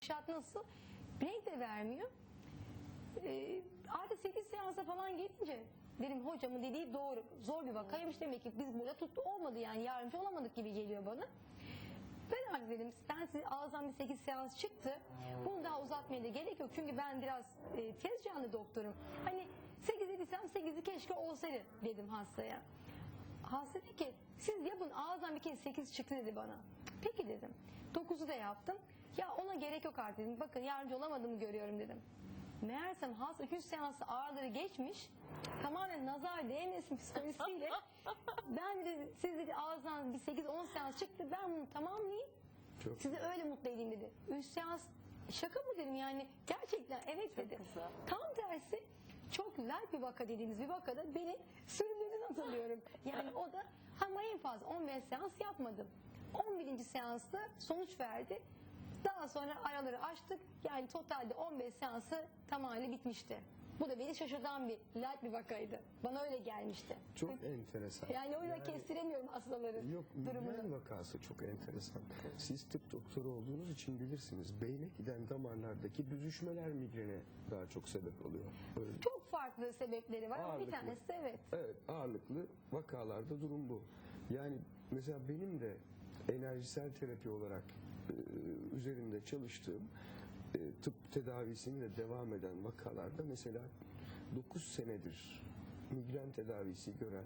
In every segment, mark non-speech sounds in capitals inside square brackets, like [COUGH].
Şart nasıl? Renk de vermiyor. Ee, artık 8 seansa falan gelince dedim hocamın dediği doğru. Zor bir vakaymış demek ki biz burada tuttu olmadı yani yardımcı olamadık gibi geliyor bana. Ben artık dedim ben size ağızdan bir 8 seans çıktı. Bunu daha uzatmaya da gerek yok. Çünkü ben biraz e, tez canlı doktorum. Hani 8 dediysem 8'i keşke olsaydı dedim hastaya. Hasta dedi ki siz yapın ağızdan bir kez 8 çıktı dedi bana. Peki dedim. 9'u da yaptım. Ya ona gerek yok artık dedim. Bakın yardımcı olamadığımı görüyorum dedim. Meğersem hasta 3 seansı ağrıları geçmiş. Tamamen nazar değmesin psikolojisiyle. [LAUGHS] ben de siz dedi ağızdan bir 8-10 seans çıktı. Ben bunu tamamlayayım. Çok Sizi öyle mutlu edeyim dedi. 3 seans şaka mı dedim yani gerçekten evet dedi. Tam tersi çok light bir vaka dediğiniz bir vakada beni [LAUGHS] sürümlerden hatırlıyorum. Yani o da ama en fazla 15 seans yapmadım. 11. seansta sonuç verdi. Daha sonra araları açtık. Yani totalde 15 seansı tamamıyla bitmişti. Bu da beni şaşırtan bir light bir vakaydı. Bana öyle gelmişti. çok enteresan. Yani o yüzden kestiremiyorum hastaların Yok durumunu. vakası çok enteresan. Siz tıp doktoru olduğunuz için bilirsiniz. Beyne giden damarlardaki büzüşmeler migrene daha çok sebep oluyor. Böyle Çok farklı sebepleri var ama bir tanesi evet. Evet ağırlıklı vakalarda durum bu. Yani mesela benim de enerjisel terapi olarak üzerinde çalıştığım e, tıp tedavisiyle devam eden vakalarda mesela 9 senedir migren tedavisi gören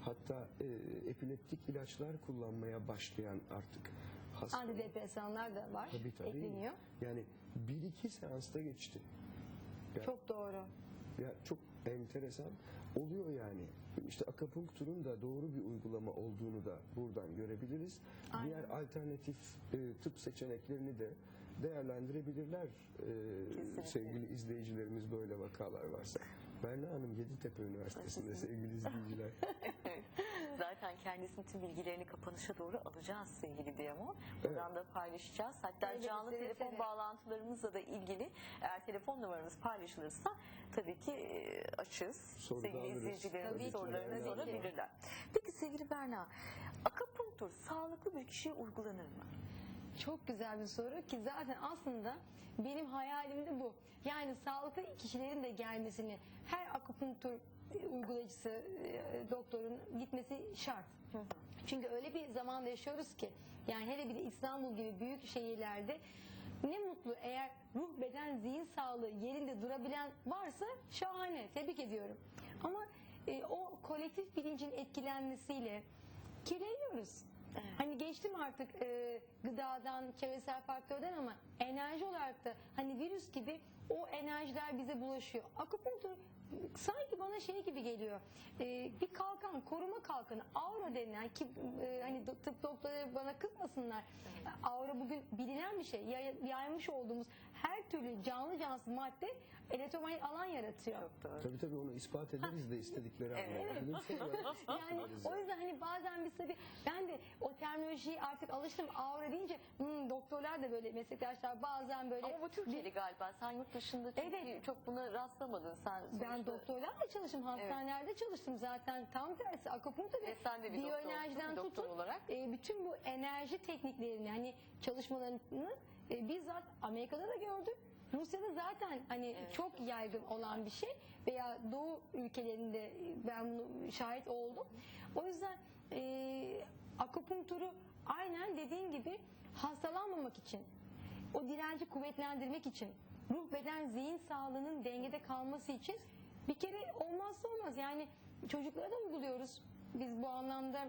hatta e, epileptik ilaçlar kullanmaya başlayan artık hasta. Antidepresanlar da var. Tabii tabii. Ekleniyor. Yani bir iki seansta geçti. Ya- Çok doğru. ya çok enteresan oluyor yani. İşte akupunkturun da doğru bir uygulama olduğunu da buradan görebiliriz. Aynen. Diğer alternatif e, tıp seçeneklerini de değerlendirebilirler e, Kesinlikle. sevgili izleyicilerimiz böyle vakalar varsa. Berna Hanım Yeditepe Üniversitesi'nde sevgili izleyiciler. [LAUGHS] Kendisinin tüm bilgilerini kapanışa doğru alacağız sevgili Diyamon. Buradan da paylaşacağız. Hatta Evet, canlı seve telefon seve. bağlantılarımızla da ilgili eğer telefon numaranız paylaşılırsa tabii ki e, açız. Soru sevgili izleyicilerimiz sorularını sorabilirler. Peki sevgili Berna, akupunktur sağlıklı bir kişiye uygulanır mı? Çok güzel bir soru ki zaten aslında benim hayalim de bu. Yani sağlıklı kişilerin de gelmesini her akupunktur uygulayıcısı, e, doktorun gitmesi şart. Çünkü öyle bir zamanda yaşıyoruz ki yani hele bir de İstanbul gibi büyük şehirlerde ne mutlu eğer ruh, beden, zihin sağlığı yerinde durabilen varsa şahane. Tebrik ediyorum. Ama e, o kolektif bilincin etkilenmesiyle kirleniyoruz. Hani geçtim artık e, gıdadan, çevresel faktörden ama enerji olarak da hani virüs gibi o enerjiler bize bulaşıyor. Akupunktur sanki bana şey gibi geliyor. E, bir kalkan, koruma kalkanı, aura denilen ki e, hani tıp doktorları bana kızmasınlar. Aura bugün bilinen bir şey. Yay- yaymış olduğumuz her türlü canlı cansız madde elektromanyetik alan yaratıyor. Çok doğru. tabii tabii onu ispat ederiz de istedikleri Evet. var. [LAUGHS] Yani o yüzden hani bazen biz tabii ben de o terminolojiyi artık alıştım. Aura deyince hmm, doktorlar da böyle meslektaşlar bazen böyle Ama bu Türkiye'li galiba. Sen yurt dışında çünkü Evet. çok buna rastlamadın. Sen ben sonuçta- doktorlarla çalıştım, hastanelerde çalıştım zaten tam tersi akupunktur Ve sen de bir doktor- biyoenerjiden doktor tutun olarak. e, bütün bu enerji tekniklerini hani çalışmalarını e, bizzat Amerika'da da gördüm. Rusya'da zaten hani çok yaygın olan bir şey veya Doğu ülkelerinde e, ben bunu şahit oldum. O yüzden e, akupunkturu aynen dediğin gibi hastalanmamak için o direnci kuvvetlendirmek için, ruh beden zihin sağlığının dengede kalması için bir kere olmazsa olmaz. Yani çocuklara da uyguluyoruz. Biz bu anlamda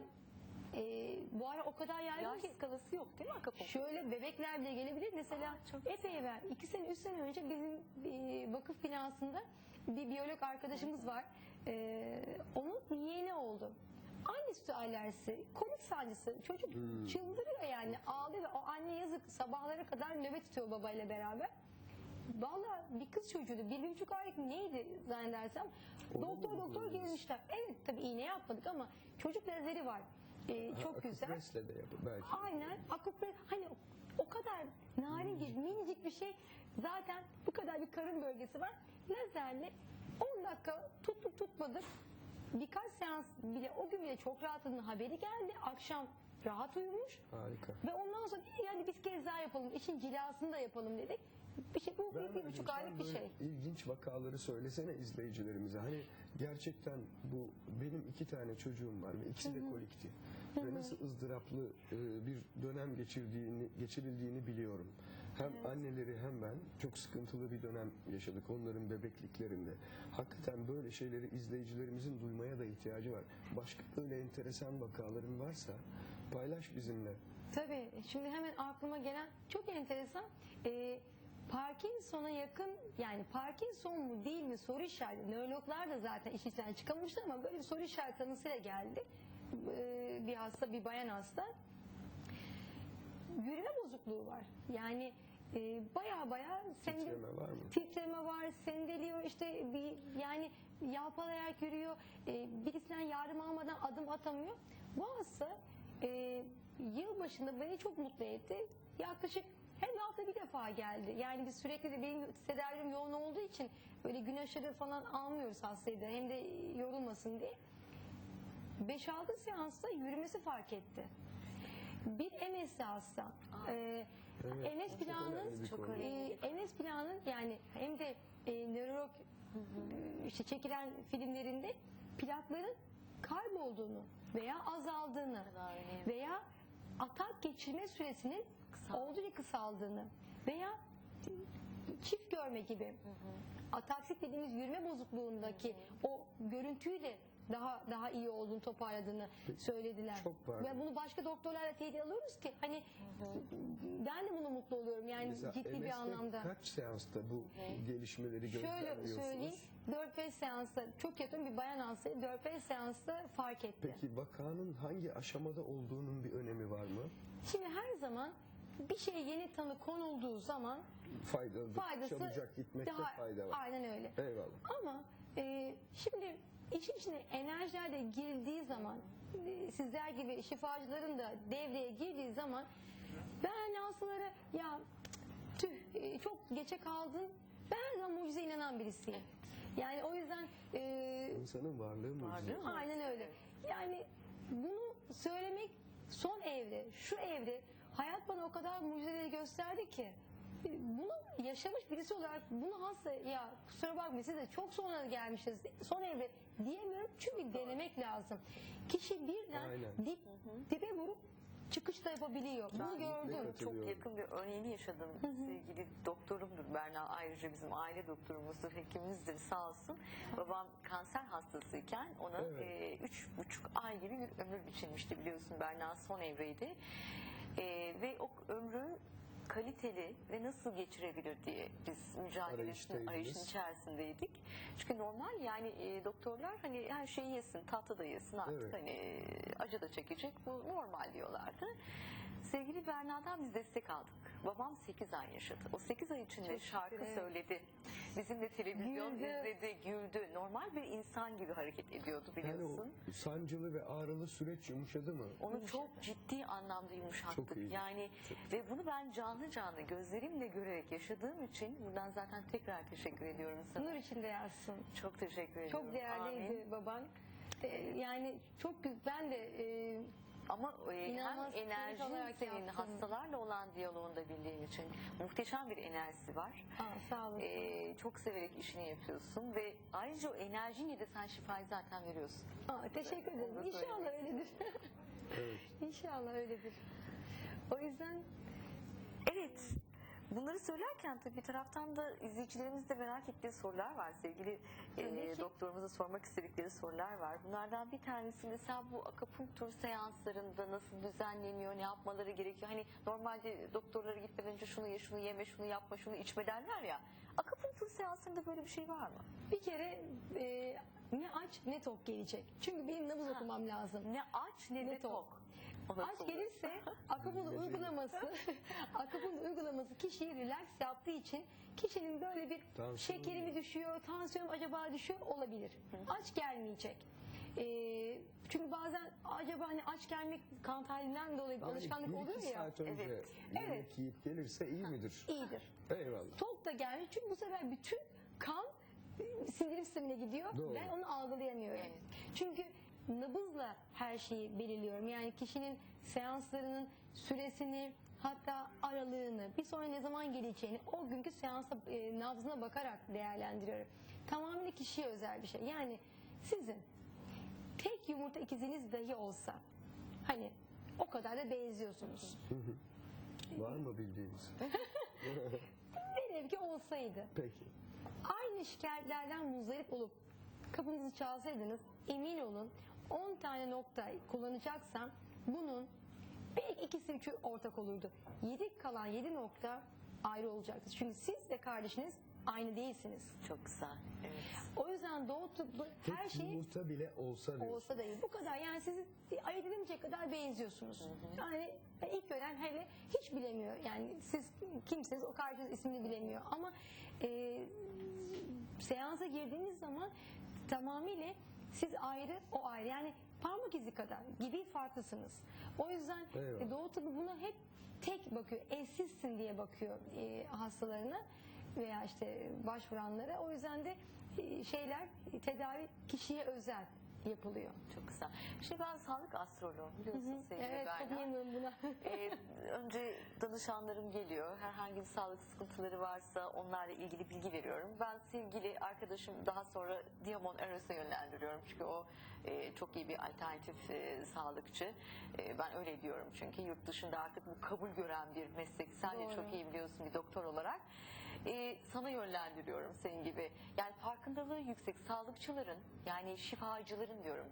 e, bu ara o kadar yaygın Yaş ki skalası yok değil mi akupunktur? Şöyle bebekler bile gelebilir. Mesela Aa, çok epey evvel, iki sene, üç sene önce bizim e, vakıf binasında bir biyolog arkadaşımız var. E, onun yeğeni oldu. Anne sütü alerjisi, komik sancısı. Çocuk çıldırıyor yani. Ağlıyor ve o anne yazık sabahlara kadar nöbet tutuyor babayla beraber. Valla bir kız çocuğuydu. Bir, bir buçuk aylık neydi zannedersem. Onu doktor mu doktor kullanıyoruz? gelmişler. Evet tabii iğne yapmadık ama çocuk bezleri var. E, çok güzel. Akupresle de yapı belki. Aynen akupre hani o kadar narin gibi minicik bir şey zaten bu kadar bir karın bölgesi var. Lazerle 10 dakika tuttuk tutmadık birkaç seans bile o gün bile çok rahatladığının haberi geldi. Akşam rahat uyumuş Harika. ve ondan sonra yani biz kez daha yapalım, işin cilasını da yapalım dedik. Bir şey, bu bir, bir Vermediğin buçuk aylık bir şey. İlginç vakaları söylesene izleyicilerimize. Hani gerçekten bu benim iki tane çocuğum var ve ikisi de kolikti. Ve nasıl ızdıraplı e, bir dönem geçirdiğini geçirildiğini biliyorum. Hem anneleri hem ben çok sıkıntılı bir dönem yaşadık onların bebekliklerinde. Hakikaten böyle şeyleri izleyicilerimizin duymaya da ihtiyacı var. Başka böyle enteresan vakaların varsa paylaş bizimle. Tabii. Şimdi hemen aklıma gelen çok enteresan. Ee, Parkinson'a yakın yani Parkinson mu değil mi soru işareti. Nörologlar da zaten iş içinden çıkamıştı ama böyle bir soru işareti tanısıyla geldi. Ee, bir hasta, bir bayan hasta. Yürüme bozukluğu var. Yani e, baya baya sende- Titreme var mı? titreme var, sendeliyor işte bir yani yalpalayarak yürüyor. E, birisinden yardım almadan adım atamıyor. Bu hasta e, yıl başında beni çok mutlu etti. Yaklaşık her hafta bir defa geldi. Yani biz sürekli de benim tedavim yoğun olduğu için böyle gün aşırı falan almıyoruz hastayı da hem de yorulmasın diye. 5-6 seansta yürümesi fark etti. Bir MS hasta. Ee, Evet, MS çok planının çok konu. önemli. ee, Enes Plan'ın yani hem de e, nörolog işte çekilen filmlerinde plakların kaybolduğunu veya azaldığını veya atak geçirme süresinin Kısal- oldukça kısaldığını veya çift görme gibi ataksit dediğimiz yürüme bozukluğundaki o görüntüyü de daha daha iyi olduğunu toparladığını söylediler. Çok pardon. Ve bunu başka doktorlarla teyit alıyoruz ki hani ben de bunu mutlu oluyorum yani Mesela ciddi bir MS'de anlamda. kaç seansta bu gelişmeleri Şöyle gözlemliyorsunuz? söyleyeyim 4-5 seansta çok yakın bir bayan hastayı 4-5 seansta fark etti. Peki vakanın hangi aşamada olduğunun bir önemi var mı? Şimdi her zaman bir şey yeni tanı konulduğu zaman Faydalı, faydası çabucak gitmekte daha fayda var. aynen öyle. Eyvallah. Ama e, şimdi işin içine enerjiler de girdiği zaman sizler gibi şifacıların da devreye girdiği zaman ben hastalara ya tüh e, çok geçe kaldın ben her zaman mucize inanan birisiyim. Yani o yüzden e, İnsanın varlığı mucize. Aynen öyle. Yani bunu söylemek son evre, şu evre hayat bana o kadar mucizeleri gösterdi ki e, bunu yaşamış birisi olarak bunu hasta ya kusura bakmayın siz de çok sonra gelmişiz son evre diyemiyorum çünkü denemek lazım. Kişi birden Aynen. dip, dibe vurup çıkış da yapabiliyor. Bunu Ben gördüm. Katılıyorum. Çok yakın bir örneğini yaşadım. Sevgili doktorumdur Berna. Ayrıca bizim aile doktorumuzdur, hekimimizdir sağ olsun. Babam kanser hastasıyken ona Evet. e, üç buçuk ay gibi bir ömür biçilmişti biliyorsun. Berna son evreydi. E, ve o ömrü kaliteli ve nasıl geçirebilir diye biz mücadelesinin arayışın içerisindeydik. Çünkü normal yani e, doktorlar hani her şeyi yesin, tatlı da yesin artık Evet. hani acı da çekecek bu normal diyorlardı. Sevgili Berna'dan biz destek aldık. Babam 8 ay yaşadı. O 8 ay içinde Çok şarkı şükür, evet. söyledi. Bizimle televizyon Güldü. izledi, güldü. Normal bir insan gibi hareket ediyordu Yani biliyorsun. o sancılı ve ağrılı süreç yumuşadı mı? Onu çok ciddi anlamda yumuşattık. Çok iyi. Yani ve bunu ben canlı canlı gözlerimle görerek yaşadığım için buradan zaten tekrar teşekkür ediyorum sana. Nur içinde yazsın. Çok teşekkür ediyorum. Çok değerliydi Amin. baban. Ee, yani çok güzel. Ben de e, Ama e, hem İnanılmaz keyif enerjin senin yaptın. hastalarla olan diyaloğunda bildiğim için muhteşem bir enerjisi var. aa, sağ olun. E, çok severek işini yapıyorsun ve ayrıca o enerjinle de sen şifayı zaten veriyorsun. Aa, teşekkür ederim. Onu da İnşallah öyledir. Evet. [LAUGHS] İnşallah öyledir. O yüzden Evet. Bunları söylerken tabii bir taraftan da izleyicilerimiz de merak ettiği sorular var. Sevgili e, doktorumuza sormak istedikleri sorular var. Bunlardan bir tanesi mesela bu akupunktur seanslarında nasıl düzenleniyor, ne yapmaları gerekiyor? Hani normalde doktorlara gitmeden önce şunu ye, şunu yeme, şunu yapma, şunu içme derler ya. Akupunktur seanslarında böyle bir şey var mı? bir kere e, ne aç ne tok gelecek. Çünkü benim nabız Ha. okumam lazım. Ne aç ne, Ne de tok. tok. Aç gelirse [LAUGHS] akupun uygulaması [LAUGHS] akupun uygulaması kişiyi relax yaptığı için kişinin böyle bir Tansiyon şekeri mi düşüyor, tansiyonu acaba düşüyor olabilir. Aç gelmeyecek. Ee, çünkü bazen acaba hani aç gelmek kan tahlilinden dolayı bir Yani alışkanlık oluyor ya. saat önce Evet. yemek Evet. yiyip gelirse iyi midir? İyidir. Eyvallah. Tok da gelmiş çünkü bu sefer bütün kan sindirim sistemine gidiyor. Doğru. Ben onu algılayamıyorum. Evet. Çünkü nabızla her şeyi belirliyorum. Yani kişinin seanslarının süresini hatta aralığını bir sonra ne zaman geleceğini o günkü seansa e, nabzına bakarak değerlendiriyorum. Tamamıyla kişiye özel bir şey. Yani sizin tek yumurta ikiziniz dahi olsa hani o kadar da benziyorsunuz. Var mı bildiğiniz? [LAUGHS] Velev ki olsaydı Peki. Aynı şikayetlerden muzdarip olup kapınızı çalsaydınız emin olun 10 tane nokta kullanacaksam bunun belki ikisi üçü ortak olurdu. 7 kalan 7 nokta ayrı olacaktı. Çünkü siz de kardeşiniz aynı değilsiniz. Çok güzel. Evet. O yüzden doğu tıbbı Tek her şey yumurta bile olsa diyorsun. olsa da iyi. Bu kadar yani sizi ayırt edemeyecek kadar benziyorsunuz. Yani ilk gören hele hiç bilemiyor. Yani siz kimsiniz o karşınız ismini bilemiyor. Ama e, seansa girdiğiniz zaman tamamıyla siz ayrı o ayrı. Yani parmak izi kadar gibi farklısınız. O yüzden Eyvallah. e, Doğu tıbbı buna hep tek bakıyor. Eşsizsin diye bakıyor e, hastalarına veya işte başvuranlara. O yüzden de e, şeyler tedavi kişiye özel yapılıyor. Çok güzel. Şimdi ben sağlık astroloğum biliyorsun sevgili Evet çok Berna. memnunum buna. Ee, önce danışanlarım geliyor. Herhangi bir sağlık sıkıntıları varsa onlarla ilgili bilgi veriyorum. Ben sevgili arkadaşım daha sonra Diamond Eros'a yönlendiriyorum. Çünkü o e, çok iyi bir alternatif e, sağlıkçı. E, ben öyle diyorum çünkü yurt dışında artık bu kabul gören bir meslek. Sen de Doğru. çok iyi biliyorsun bir doktor olarak. E, sana yönlendiriyorum senin gibi. Yani farkındalığı yüksek sağlıkçıların yani şifacıların diyorum.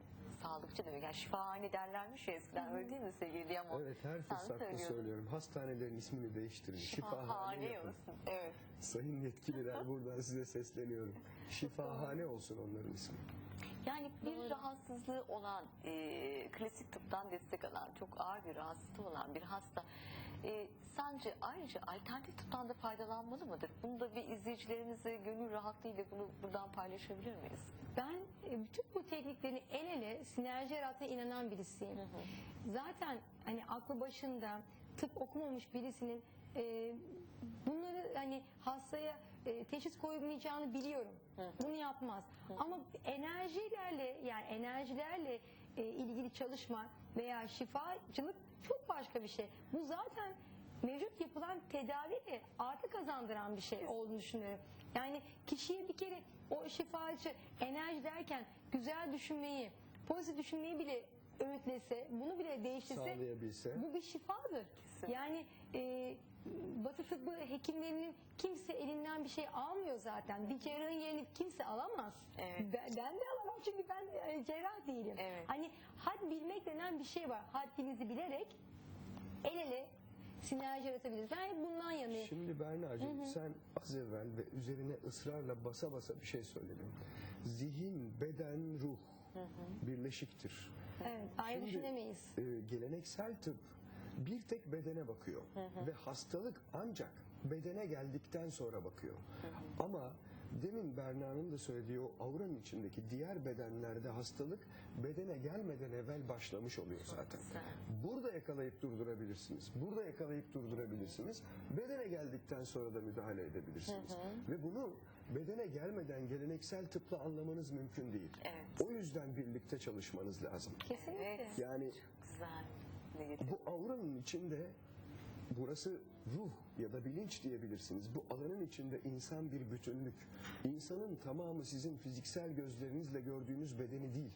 Sağlıkçı demek yani şifahane derlermiş ya eskiden öyle değil mi sevgili Diamond? Evet her fırsatta söylüyorum. Hastanelerin ismini değiştirin. Şifahane Şifahane olsun. Evet. Sayın yetkililer [LAUGHS] buradan size sesleniyorum. Şifahane olsun onların ismi. Yani bir rahatsızlığı olan, e, klasik tıptan destek alan, çok ağır bir rahatsızlığı olan bir hasta e, sence ayrıca alternatif tıptan da faydalanmalı mıdır? Bunu da bir izleyicilerimize gönül rahatlığıyla bunu buradan paylaşabilir miyiz? Ben e, bütün bu tekniklerin el ele sinerji yarattığına inanan birisiyim. Zaten hani aklı başında tıp okumamış birisinin e, bunları hani hastaya e, teşhis koymayacağını biliyorum. Bunu yapmaz. Ama enerjilerle yani enerjilerle e, ilgili çalışma veya şifacılık çok başka bir şey. Bu zaten mevcut yapılan tedaviyle artı kazandıran bir şey olduğunu düşünüyorum. Yani kişiye bir kere o şifacı enerji derken güzel düşünmeyi, pozitif düşünmeyi bile öğütlese, bunu bile değiştirse bu bir şifadır. Kesinlikle. Yani e, Batı tıbbı hekimlerinin kimse elinden bir şey almıyor zaten. Bir cerrahın yerini kimse alamaz. Evet. Ben, ben de alamam çünkü ben e, cerrah değilim. Evet. Hani had bilmek denen bir şey var. Haddinizi bilerek el ele sinerji yaratabiliriz. Ben hep bundan yanayım. Şimdi Berna'cığım sen az evvel ve üzerine ısrarla basa basa bir şey söyledin. Zihin, beden, ruh birleşiktir. Evet, ayrı Şimdi, düşünemeyiz. e, geleneksel tıp bir tek bedene bakıyor ve hastalık ancak bedene geldikten sonra bakıyor. Ama demin Berna'nın da söylediği o auranın içindeki diğer bedenlerde hastalık bedene gelmeden evvel başlamış oluyor zaten. güzel. Burada yakalayıp durdurabilirsiniz. Burada yakalayıp durdurabilirsiniz. Bedene geldikten sonra da müdahale edebilirsiniz. Ve bunu bedene gelmeden geleneksel tıpla anlamanız mümkün değil. Evet. O yüzden birlikte çalışmanız lazım. Kesinlikle. Yani Güzel. Ne getiriyor? bu auranın içinde burası ruh ya da bilinç diyebilirsiniz. Bu alanın içinde insan bir bütünlük. İnsanın tamamı sizin fiziksel gözlerinizle gördüğünüz bedeni değil.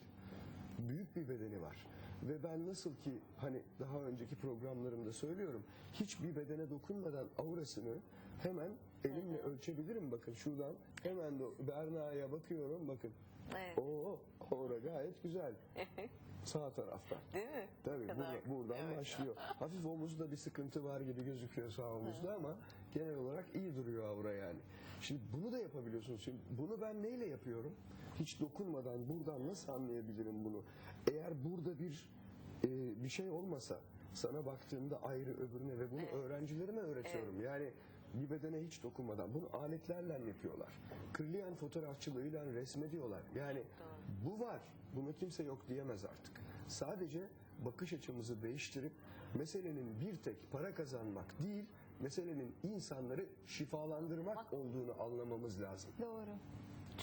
Büyük bir bedeni var. Ve ben nasıl ki hani daha önceki programlarımda söylüyorum. Hiçbir bedene dokunmadan aurasını hemen elimle ölçebilirim. Bakın şuradan hemen de Berna'ya bakıyorum. Bakın. Evet. Oo, gayet güzel. [LAUGHS] Sağ tarafta. Değil mi? Tabii burada, buradan Evet. başlıyor. Hafif omuzda bir sıkıntı var gibi gözüküyor sağ omuzda ama genel olarak iyi duruyor avra yani. Şimdi bunu da yapabiliyorsunuz. Şimdi bunu ben neyle yapıyorum? Hiç dokunmadan buradan nasıl anlayabilirim bunu? Eğer burada bir e, bir şey olmasa sana baktığımda ayrı öbürüne ve bunu öğrencilerime öğretiyorum. Yani bir bedene hiç dokunmadan bunu aletlerle yapıyorlar. Kırlayan fotoğrafçılığıyla resmediyorlar. Yani bu var. Bunu kimse yok diyemez artık. Sadece bakış açımızı değiştirip meselenin bir tek para kazanmak değil, meselenin insanları şifalandırmak olduğunu anlamamız lazım. Doğru.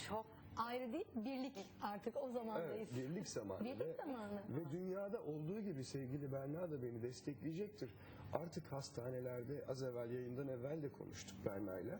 Çok ayrı değil, birlik artık o zamandayız. Evet, birlik zamanı. Birlik ve, zamanı. Ve dünyada olduğu gibi sevgili Berna da beni destekleyecektir. Artık hastanelerde az evvel yayından evvel de konuştuk Berna'yla.